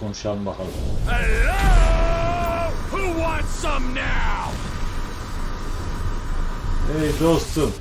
konuşalım bakalım. Hello! Who wants some now? Hey dostum.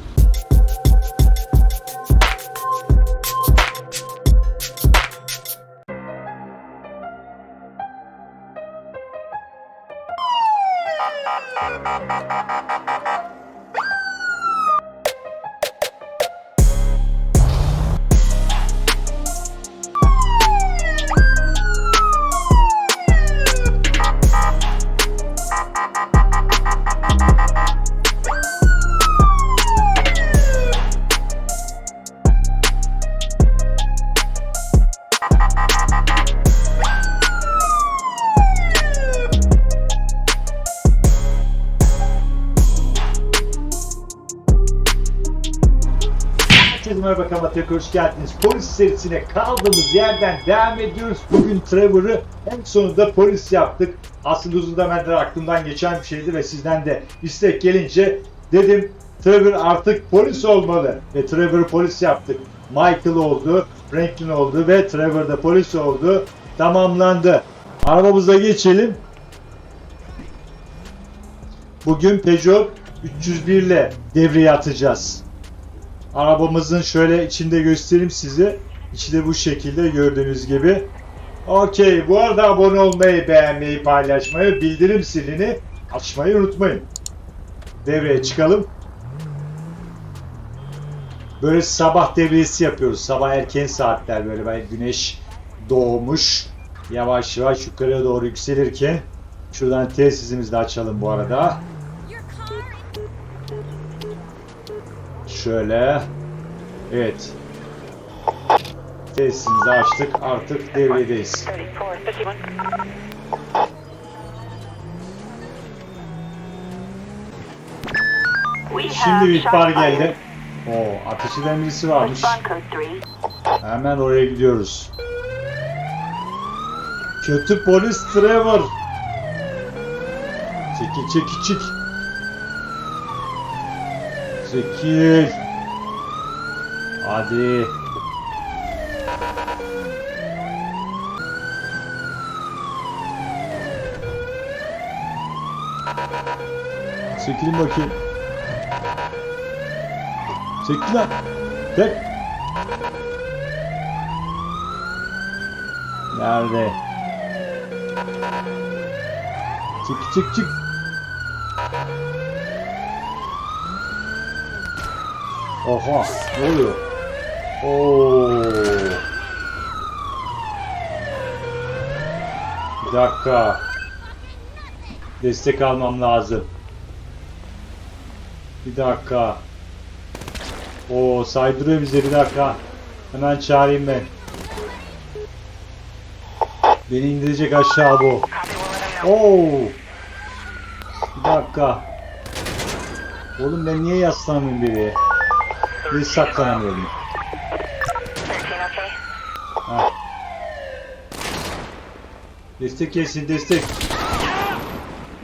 Herkese merhaba Kamatya hoş geldiniz. Polis serisine kaldığımız yerden devam ediyoruz. Bugün Trevor'ı en sonunda polis yaptık. Aslında uzun zamandır aklımdan geçen bir şeydi ve sizden de istek gelince dedim Trevor artık polis olmalı. Ve Trevor'ı polis yaptık. Michael oldu, Franklin oldu ve Trevor da polis oldu. Tamamlandı. Arabamıza geçelim. Bugün Peugeot 301 ile devreye atacağız. Arabamızın şöyle içinde göstereyim size. İçi de bu şekilde gördüğünüz gibi. Okey. Bu arada abone olmayı, beğenmeyi, paylaşmayı, bildirim zilini açmayı unutmayın. Devreye çıkalım. Böyle sabah devresi yapıyoruz. Sabah erken saatler böyle ben güneş doğmuş. Yavaş yavaş yukarıya doğru yükselirken şuradan tesisimizi de açalım bu arada. Şöyle. Evet. Tesisimizi açtık. Artık devredeyiz. 34, 51. We Şimdi bir ihbar geldi. Oo, ateş eden birisi varmış. Respond code 3. Hemen oraya gidiyoruz. Kötü polis Trevor. Çekil çekil çek. Çekil. Hadi. Çekilin bakayım. Çekil lan. Tek. Nerede? Çık çık çık. Oha, ne oluyor? Oo. Bir dakika. Destek almam lazım. Bir dakika. Oo, saydırıyor bize bir dakika. Hemen çağırayım ben. Beni indirecek aşağı bu. Oo. Bir dakika. Oğlum ben niye yaslanamıyorum biri? Bir saklanamıyorum. 13, okay? Ha. Destek gelsin destek.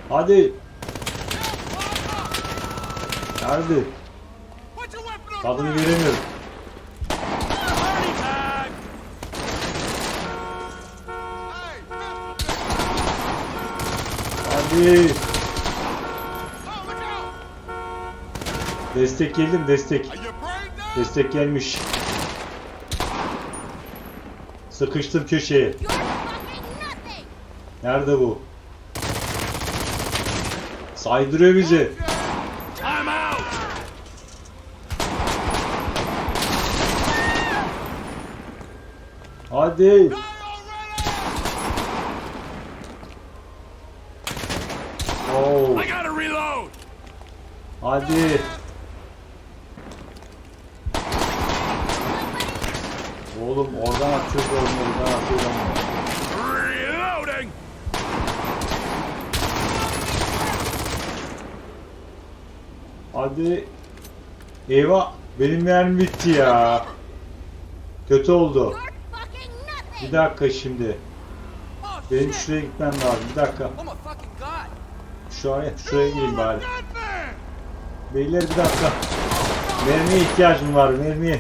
Hadi. Nerede? Ground. göremiyorum. Hadi. Destek geldim destek. Destek gelmiş. Sıkıştım köşeye. Nerede bu? Saydırıyor bizi. Hadi. Reload! Hadi. Hadi. Eyvah. Benim mermi bitti ya. Kötü oldu. Bir dakika şimdi. Benim şuraya gitmem lazım. Bir dakika. Şuraya, şuraya gireyim bari. Beyler bir dakika. Mermiye ihtiyacım var. Mermiye.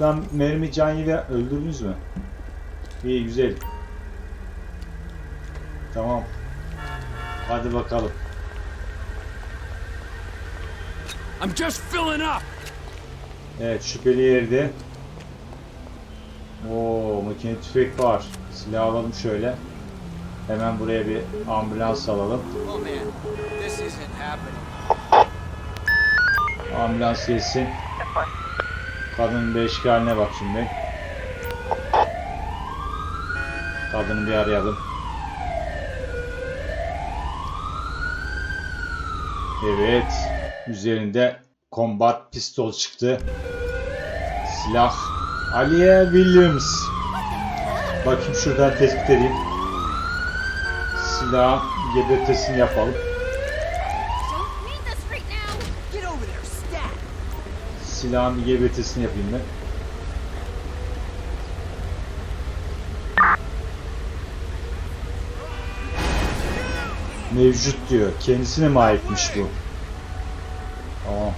Lan mermi can yedi. Öldürdünüz mü? İyi güzel. Tamam. Hadi bakalım. I'm just filling up. Evet şüpheli yerde. Oo makine tüfek var. Silah alalım şöyle. Hemen buraya bir ambulans alalım. Oh man, this isn't happening. Ambulans gelsin. Kadının bir eşkaline bak şimdi. Kadını bir arayalım. Evet. Üzerinde combat pistol çıktı. Silah. Aliye Williams. Bakayım şuradan tespit edeyim. Silah GBT'sini yapalım. Silahın GBT'sini yapayım ben. Mevcut diyor. Kendisine mi aitmiş bu? Tamam.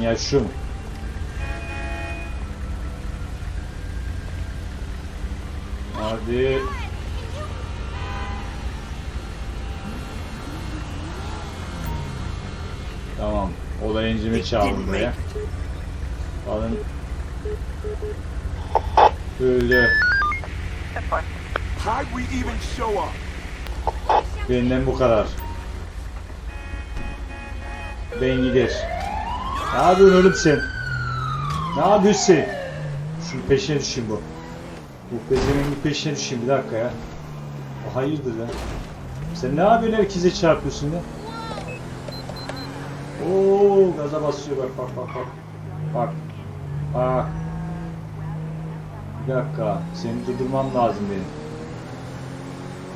Yaşıyor mu? Hadi. Tamam. Olay incimi çağırdı buraya. Kadın öldü. Ten four. How'd we even show up? Benden bu kadar. Ben gider. Ne yapıyorsun oğlum sen? Ne yapıyorsun sen? Şunun peşine düşeyim bu. Bu pezevenkin peşine düşeyim bir dakika ya. O hayırdır ya? Sen ne yapıyorsun herkese çarpıyorsun ya? Oo gaza basıyor bak bak bak bak. Bak. Bak. Bir dakika. Seni durdurmam lazım benim.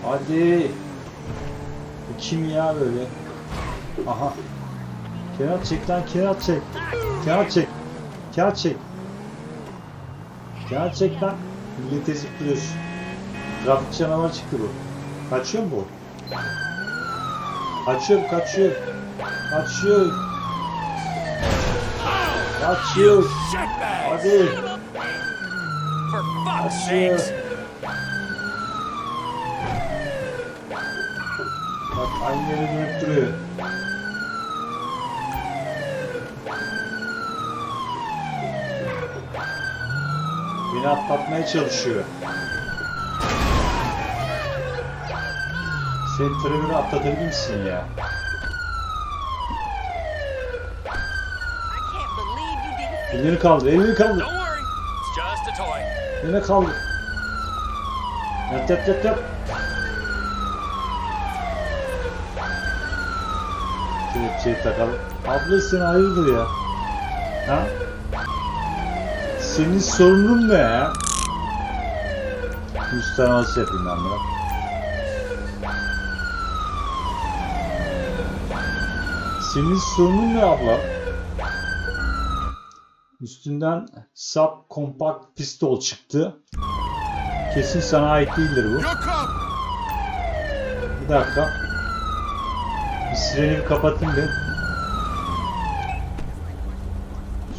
Hadi. Bu kim ya böyle? Aha. Kenar çek lan kenar çek. Kenar çek. Kenar çek. Kenar çek lan. Millete ezip duruyorsun. Trafik canavar çıktı bu. Kaçıyor mu bu? Kaçıyor kaçıyor. Kaçıyor. Kaçıyor. Hadi. Kaçıyor. Bak aynı yere dönüp duruyor. Beni atlatmaya çalışıyor. Sen Trevor'ı atlatabilir misin ya? Elini kaldır, elini kaldır. Elini kaldır. Yat yat yat yat. Kelepçeyi takalım. Abla sen hayırdır ya? Ha? Senin sorunun ne ya? Yüz tane nasıl yapayım ben bunu? Senin sorunun ne abla? Üstünden sub kompakt pistol çıktı. Kesin sana ait değildir bu. Bir dakika. Bir sireni bir kapatayım bir.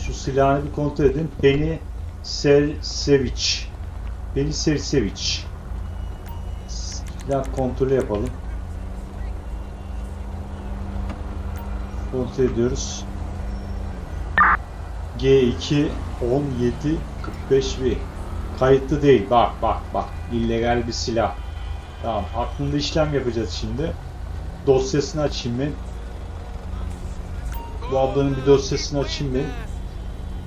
Şu silahını bir kontrol edin. Penny Sersevic. Penny Sersevic. Silah kontrolü yapalım. Kontrol ediyoruz. G2 17 45 V. Kayıtlı değil. Bak bak bak. illegal bir silah. Tamam. Aklında işlem yapacağız şimdi. Dosyasını açayım ben. Bu ablanın bir dosyasını açayım ben.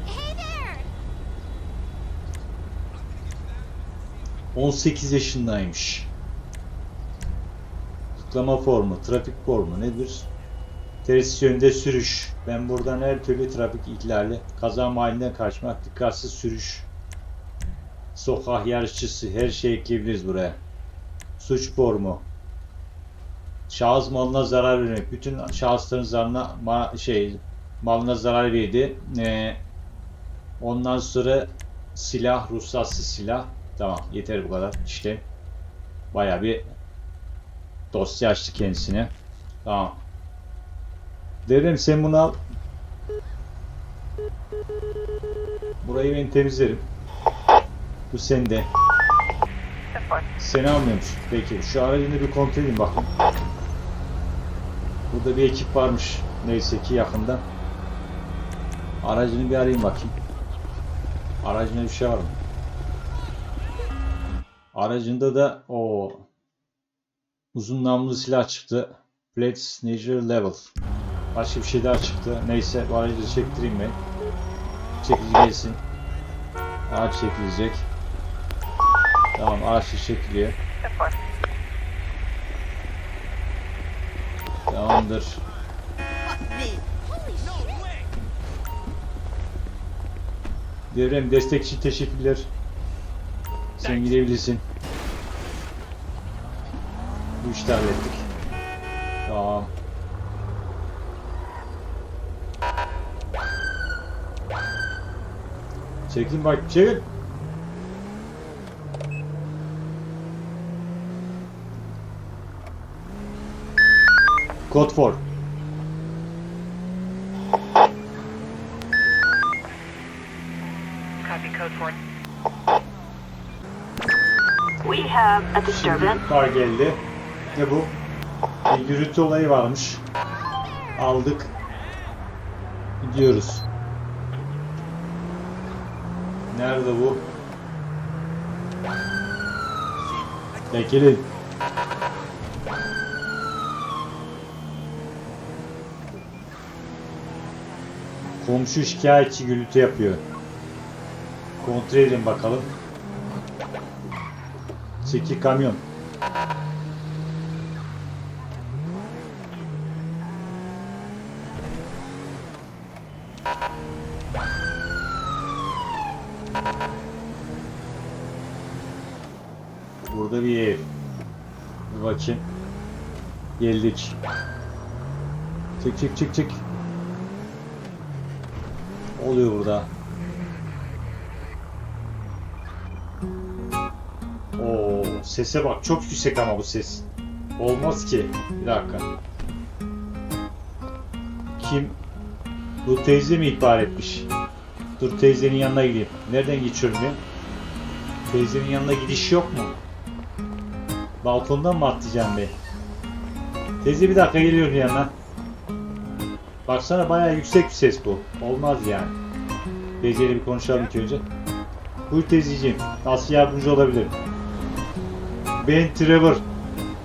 Hey there! 18 yaşındaymış. Tutuklama formu, trafik formu nedir? Ters yönde sürüş. Ben buradan her türlü trafik ihlali, kaza mahallinden kaçmak, dikkatsiz sürüş, sokak yarışçısı, her şey ekleyebiliriz buraya. Suç formu. Şahıs malına zarar vermek. Bütün şahısların zararına ma- şey malına zarar verdi. Ee, ondan sonra silah, ruhsatsız silah. Tamam yeter bu kadar. İşte baya bir dosya açtı kendisine. Tamam. Devrem sen bunu al. Burayı ben temizlerim. Bu sende. Ten 4. Seni almıyormuş. Peki şu aracını bir kontrol edeyim bakın. Burada bir ekip varmış. Neyse ki yakında. Aracını bir arayayım bakayım. Aracında bir şey var mı? Aracında da o uzun namlulu silah çıktı. Blades Niger Level. Başka bir şey daha çıktı. Neyse bu aracı çektireyim ben. Çekici gelsin. Araç çekilecek. Tamam araç da çekiliyor. 4. Tamamdır. Devrem destek için teşekkürler. Sen gidebilirsin. Bu işi hallettik. Tamam. Çekin bak çevir. Code 4. Copy code 4. We have a disturbance. Şimdi var geldi. Ne bu? Bir gürültü olayı varmış. Aldık. Gidiyoruz. Nerede bu? Bekleyin. Komşu şikayetçi gürültü yapıyor. Kontrol edin bakalım. Çeki kamyon. Burada bir ev. Bir bakayım. Geldik. Çık çık çık çık. Oluyor burada. Oo, sese bak çok yüksek ama bu ses. Olmaz ki. Bir dakika. Kim? Bu teyze mi ihbar etmiş? Dur teyzenin yanına gideyim. Nereden geçiyorum ben? Teyzenin yanına gidiş yok mu? Balkondan mı atlayacağım ben? Teyze bir dakika geliyorum yanına. Baksana bayağı yüksek bir ses bu. Olmaz yani. Teyzeyle bir konuşalım ilk önce. Buyur teyzeciğim. Nasıl yardımcı olabilirim? Ben Trevor.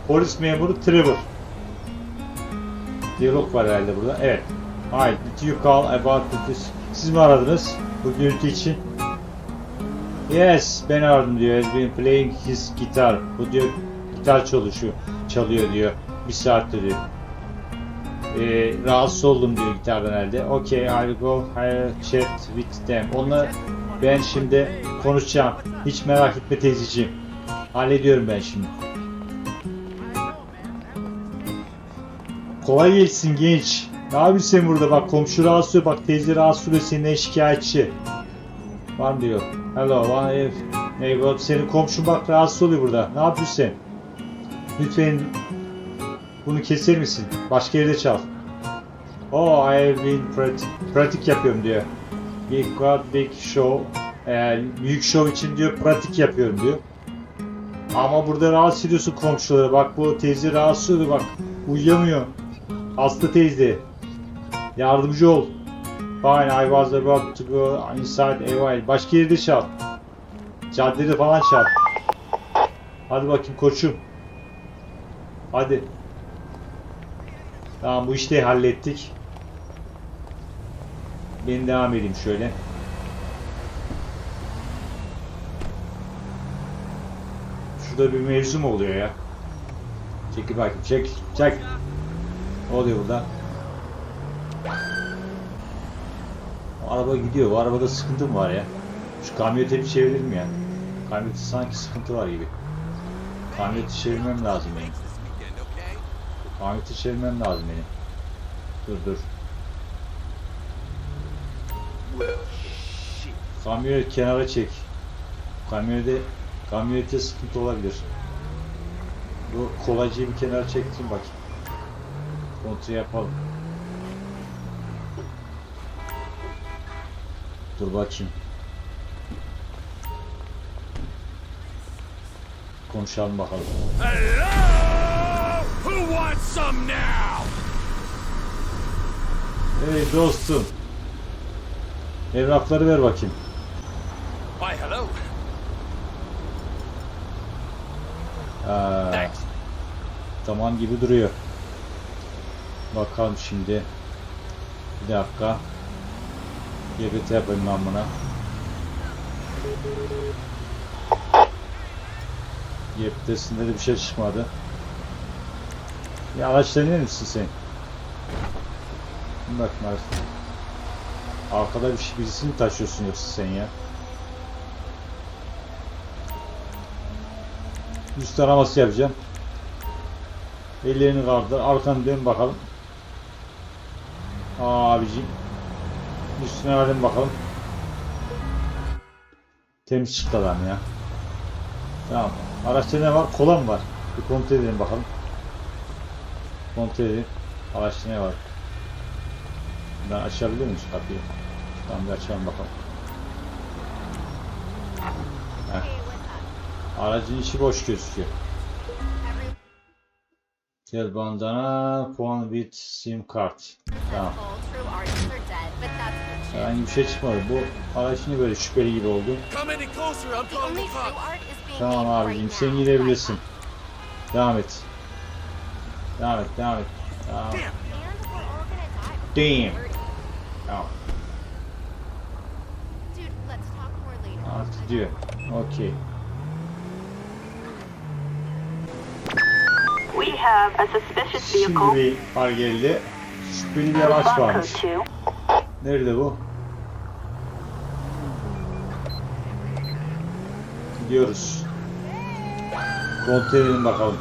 Polis memuru Trevor. Diyalog var herhalde burada. Evet. Hi, did you call about this? Siz mi aradınız bu gürültü için? Yes, ben aradım diyor. Has been playing his guitar. Bu diyor gitar çalışıyor, çalıyor diyor. Bir saattir diyor. Ee, rahatsız oldum diyor gitardan herhalde. Okay, I will go a chat with them. Onunla ben şimdi konuşacağım. Hiç merak etme teyzeciğim. Hallediyorum ben şimdi. Kolay gelsin genç. Ne yapıyorsun burada? Bak komşu rahatsız oluyor. Bak teyze rahatsız oluyor. Senden şikayetçi. Var diyor. Hello, one ev. Neighbor, senin komşun bak rahatsız oluyor burada. Ne yapıyorsun? Lütfen bunu keser misin? Başka yerde çal. Oh, I have been pratik, pratik yapıyorum diyor. Big God, big show. Ee, büyük show için diyor pratik yapıyorum diyor. Ama burada rahatsız ediyorsun komşuları. Bak bu teyze rahatsız oluyor bak. Uyuyamıyor. Hasta teyze. Yardımcı ol. Fine, I was about to go inside a while. Başka yerde çal. Caddede falan çal. Hadi bakayım koçum. Hadi. Tamam bu işi hallettik. Ben devam edeyim şöyle. Şurada bir mevzu mu oluyor ya? Çekil bakayım çek çek. Ne oluyor burada? Araba gidiyor. Bu arabada sıkıntı mı var ya? Şu kamyoneti bir çevirelim ya. Kamyoneti sanki sıkıntı var gibi. Kamyoneti çevirmem lazım benim. Kamyoneti çevirmem lazım benim. Dur dur. Kamyonet kenara çek. Kamyonete kamyonete sıkıntı olabilir. Bu kolacıyı bir kenara çektim bak. Kontrol yapalım. Dur bakayım. konuşalım bakalım. Hello? Who wants some now? Hey dostum. Evrakları ver bakayım. Why, hello. Aa, Thanks. tamam gibi duruyor. Bakalım şimdi. Bir dakika. GBT yapayım ben buna. GBT'sinde de bir şey çıkmadı. Ya araç denir misin sen? Bak. Arkada bir şey, birisini taşıyorsun yoksa sen ya. Üst araması yapacağım. Ellerini kaldır. Arkanı dön bakalım. Abicim. Üstüne verin bakalım. Temiz çıktı adam ya. Tamam. Araçta ne var? Kola var? Bir kontrol edelim bakalım. Kontrol edelim. Araçta ne var? Ben açabiliyor muyuz kapıyı? Tamam bir açalım bakalım. Heh. Aracın içi boş gözüküyor. Tel bandana, phone with sim card. Tamam. Herhangi bir şey çıkmadı. Bu araç niye böyle şüpheli gibi oldu? Tamam abicim sen gidebilirsin. Devam et. Devam et, devam et. Tamam. Damn. Tamam. Artık diyor. Okey. Şimdi bir par geldi. Şüpheli bir araç varmış. 2. Nerede bu? Gidiyoruz. Kontrol bakalım.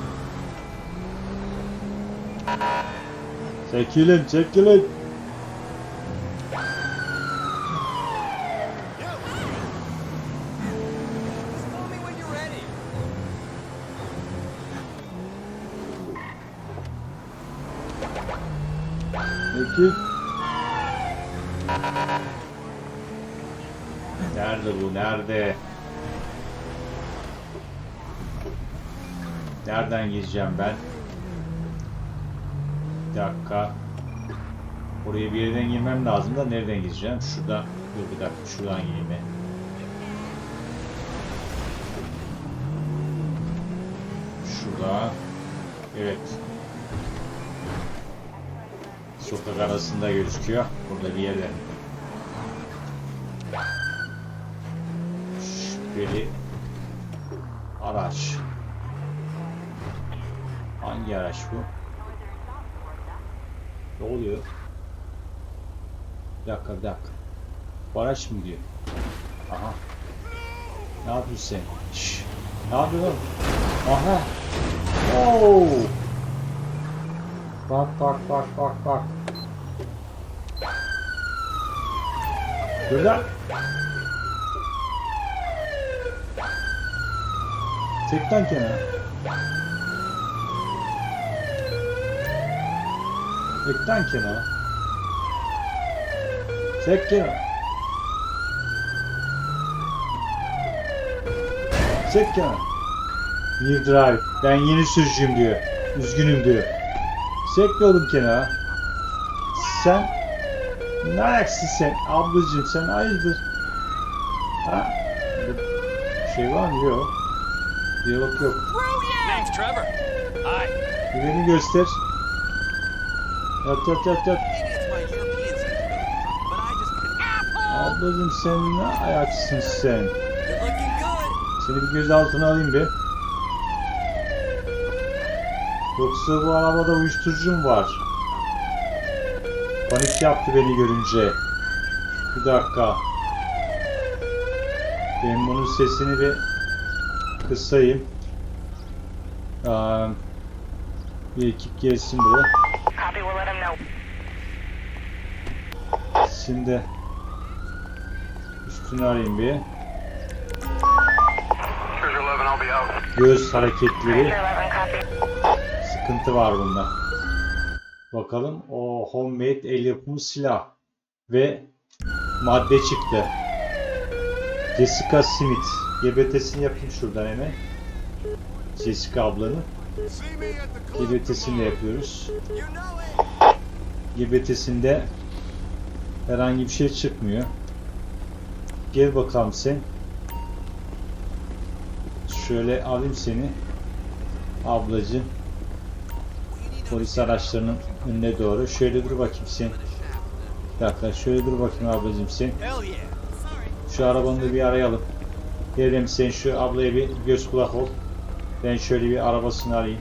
Çekilin, çekilin. Çekil. Nerede bu? Nerede? Nereden gireceğim ben? Bir dakika. Oraya bir yerden girmem lazım da nereden gireceğim? Şurada. Dur bir dakika şuradan gireyim ben. Şurada. Evet. Sokak arasında gözüküyor. Burada bir yerde. Şüpheli araç. Hangi araç bu? Ne oluyor? Bir dakika bir dakika. Bu araç mı gidiyor? Aha. Ne yapıyorsun sen? Şşş. Ne yapıyorsun? Aha. Oo. Bak bak bak bak bak. Dur lan. Tekten kenara. Tekten kenara. Tek kenara. Tek kenara. New drive. Ben yeni sürücüyüm diyor. Üzgünüm diyor. Sekle oğlum kenara. Sen ne ayaksın sen ablacığım sen hayırdır? Ha? Bir şey var mı? Yok. Diyalog yok. Name's Trevor. Hi. Beni göster. Yat yat yat yat. Ablacığım sen ne ayaksın sen? Seni bir gözaltına alayım bir. Yoksa bu arabada uyuşturucu mu var? Panik yaptı beni görünce. Bir dakika. Ben bunun sesini bir kısayım. Bir ekip gelsin buraya. Şimdi üstünü arayayım bir. Cruiser 11, I'll be out. Göz hareketleri. 11, copy. Sıkıntı var bunda. Bakalım o homemade el yapımı silah ve madde çıktı. Jessica Smith. GBT'sini yapayım şuradan hemen. Jessica ablanın. GBT'sini yapıyoruz. GBT'sinde herhangi bir şey çıkmıyor. Gel bakalım sen. Şöyle alayım seni. Ablacığım. Polis araçlarının önüne doğru. Şöyle dur bakayım sen. Bir dakika şöyle dur bakayım ablacığım sen. Şu arabanı da bir arayalım. Derim sen şu ablaya bir göz kulak ol. Ben şöyle bir arabasını arayayım.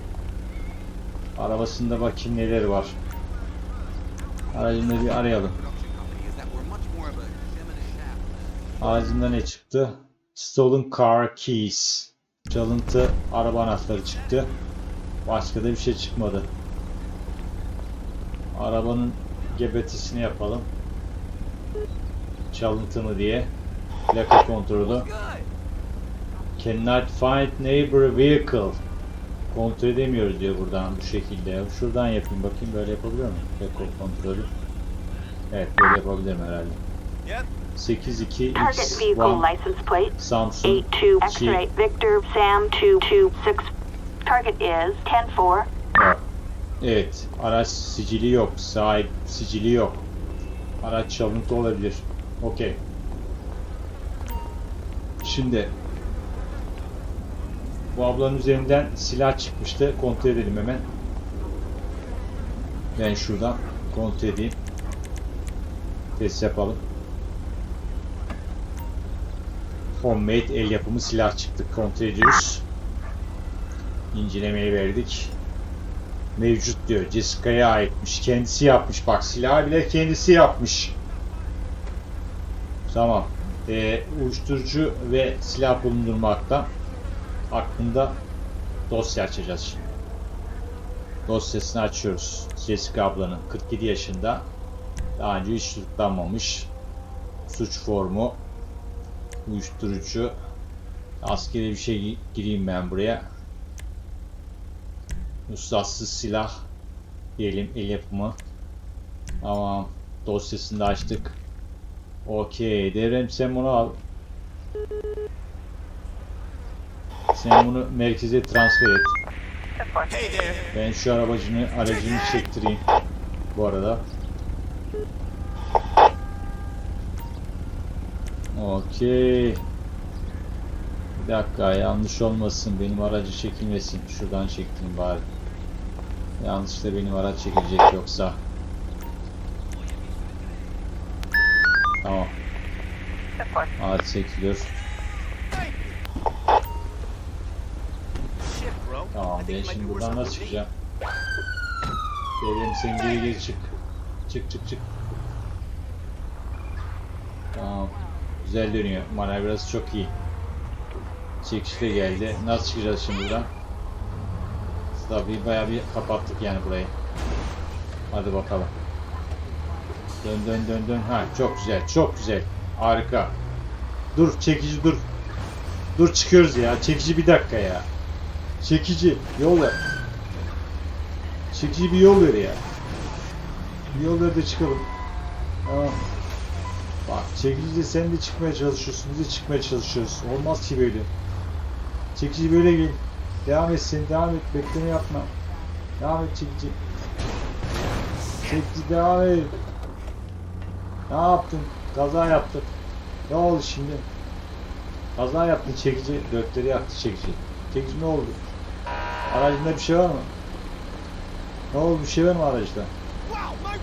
Arabasında bakayım neler var. Aracını bir arayalım. İn a shaft. Aracında ne çıktı? Stolen car keys. Çalıntı araba anahtarı çıktı. Başka da bir şey çıkmadı. Arabanın gebetisini yapalım. Çalıntı mı diye. Plaka kontrolü. Cannot find neighbor vehicle. Kontrol edemiyoruz diyor buradan bu şekilde. Şuradan yapayım bakayım böyle yapabiliyor muyum? Plaka kontrolü. Evet böyle yapabilirim herhalde. Yep. 82 Target vehicle X1 license plate Samsung 82 X-ray Victor Sam 226. Target is 104. Evet. Evet. Araç sicili yok. Sahip sicili yok. Araç çalıntı olabilir. Okey. Şimdi bu ablanın üzerinden silah çıkmıştı. Kontrol edelim hemen. Ben şuradan kontrol edeyim. Test yapalım. Homemade el yapımı silah çıktı. Kontrol ediyoruz. İncelemeye verdik mevcut diyor. Jessica'ya aitmiş. Kendisi yapmış. Bak silahı bile kendisi yapmış. Tamam. Ee, uyuşturucu ve silah bulundurmakta hakkında dosya açacağız şimdi. Dosyasını açıyoruz. Jessica ablanın 47 yaşında. Daha önce hiç tutuklanmamış. Suç formu uyuşturucu askeri bir şey gi- gireyim ben buraya. Ruhsatsız silah diyelim el yapımı. Tamam. Dosyasını da açtık. Okey. Devrem sen bunu al. Sen bunu merkeze transfer et. Ben şu arabacını aracını çektireyim. Bu arada. Okey. Bir dakika yanlış olmasın. Benim aracı çekilmesin. Şuradan çektim bari. Yanlışlıkla benim araç çekilecek yoksa. Tamam. Araç çekiliyor. Tamam ben şimdi buradan nasıl çıkacağım? Devrim sen geri geri çık. Çık çık çık. Tamam. Güzel dönüyor. Manevrası çok iyi. Çekiş de geldi. Nasıl çıkacağız şimdi buradan? Tabii bayağı bir kapattık yani burayı. Hadi bakalım. Dön dön dön dön. Ha çok güzel. Çok güzel. Harika. Dur çekici dur. Dur çıkıyoruz ya. Çekici bir dakika ya. Çekici yol ver. Çekici bir yol ver ya. Bir yol ver de çıkalım. Tamam. Çekici de sen de çıkmaya çalışıyorsun. Biz de çıkmaya çalışıyoruz. Olmaz ki böyle. Çekici böyle gel. Devam et sen devam et. Bekleme yapma. Devam et çekici. Çekici devam et. Ne yaptın? Kaza yaptın. Ne oldu şimdi? Kaza yaptın çekici. Dörtleri yaktı çekici. Çekici ne oldu? Aracında bir şey var mı? Ne oldu? Bir şey var mı aracda? Wow,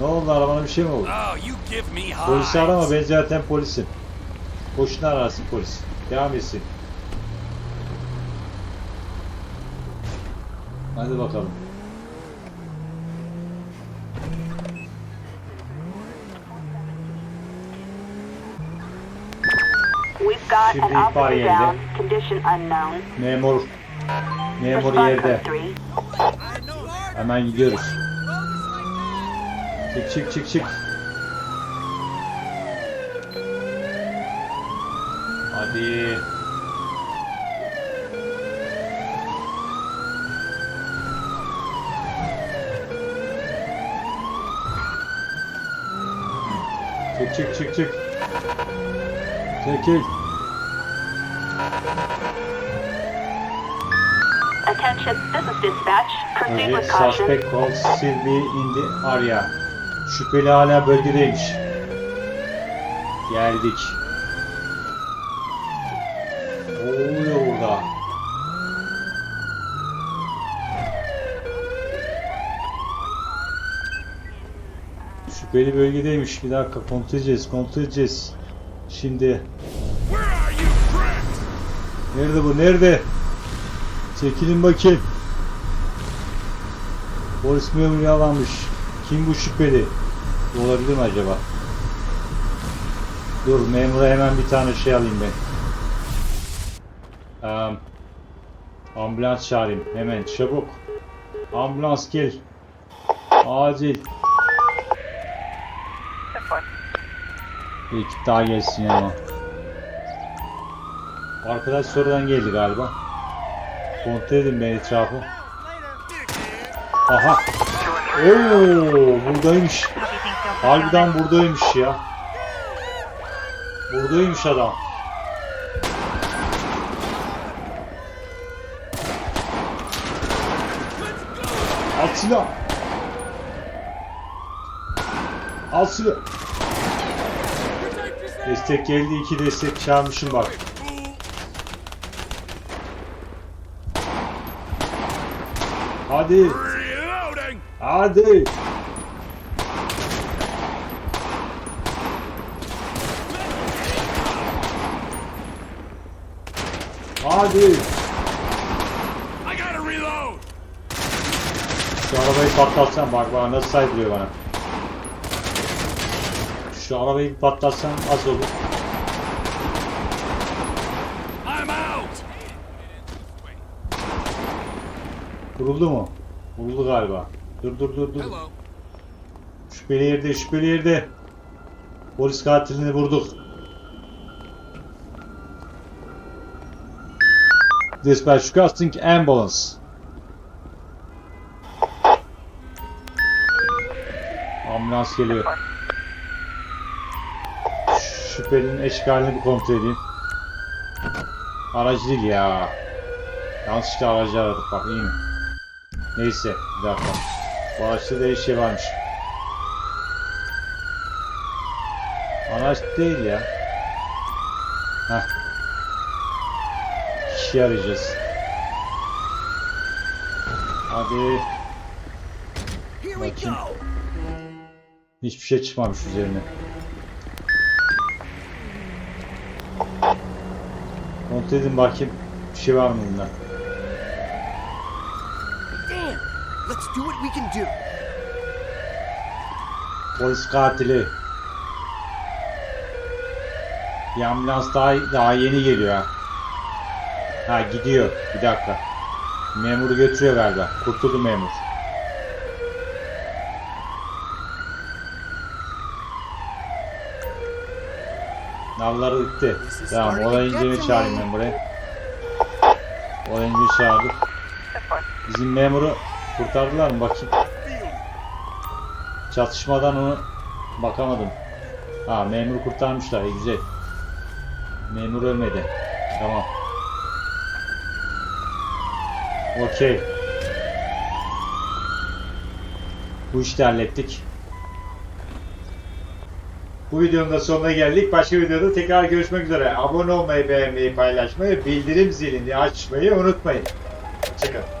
Ne oldu? Arabana bir şey mi oldu? Oh. Polisi arama ben zaten polisim. Boşuna ararsın polis. Devam etsin. Hadi bakalım. Şimdi ihbar unknown. Memur. Memur yerde. code 3. I know hard. Hemen gidiyoruz. Çık çık çık çık. Hadi. Çık çık çık çık. Çekil. Attention, this is dispatch. Proceed with caution. suspect calls still be in the area. Şüpheli hala bölgedeymiş. Geldik. Ne oluyor burada? Şüpheli bölgedeymiş. Bir dakika kontrol edeceğiz, kontrol edeceğiz. Şimdi? Nerede bu? Nerede? Çekilin bakayım. Polis memuru yalanmış. Kim bu şüpheli? Olabilir mi acaba? Dur memura hemen bir tane şey alayım ben. Am, ambulans çağırayım hemen çabuk. Ambulans gel. Acil. Bir ekip daha gelsin ya. Arkadaş sonradan geldi galiba. Kontrol edin ben etrafı. Aha. Oo, buradaymış. Harbiden buradaymış ya. Buradaymış adam. Al silah. Al silah. Destek geldi. iki destek çağırmışım bak. Hadi. Hadi. Hadi. I gotta reload! Şu arabayı patlatsan bak bana nasıl saydırıyor bana. Şu arabayı bir patlatsan az olur. I'm out! Vuruldu mu? Vuruldu galiba. Dur dur dur dur. Hello. Şüpheli yerde şüpheli yerde. Polis katilini vurduk. Dispatch requesting ambulance. Ambulans geliyor. Şüphelinin eşkalini bir kontrol edeyim. Aracı değil ya. Yanlışlıkla aracı aradık bak iyi mi? Neyse bir dakika. Bu araçta da şey varmış. Araç değil ya. Heh. Kişi arayacağız. Hadi. Bakayım. Hiçbir şey çıkmamış üzerine. Kontrol edin bakayım. Bir şey var mı bunda? Let's do what we can do. Polis katili. Bir ambulans daha, daha yeni geliyor ha. Ha gidiyor. Bir dakika. Memuru götürüyor galiba. Kurtuldu memur. Nalları gitti. Tamam olay incelerini çağırayım ben buraya. Olay incelerini çağırdık. Bizim memuru kurtardılar mı bakayım. Çatışmadan onu bakamadım. Ha memuru kurtarmışlar. iyi, güzel. Memur ölmedi. Tamam. Okey. Bu işi de hallettik. Bu videonun da sonuna geldik. Başka videoda tekrar görüşmek üzere. Abone olmayı, beğenmeyi, paylaşmayı, bildirim zilini açmayı unutmayın. Hoşçakalın.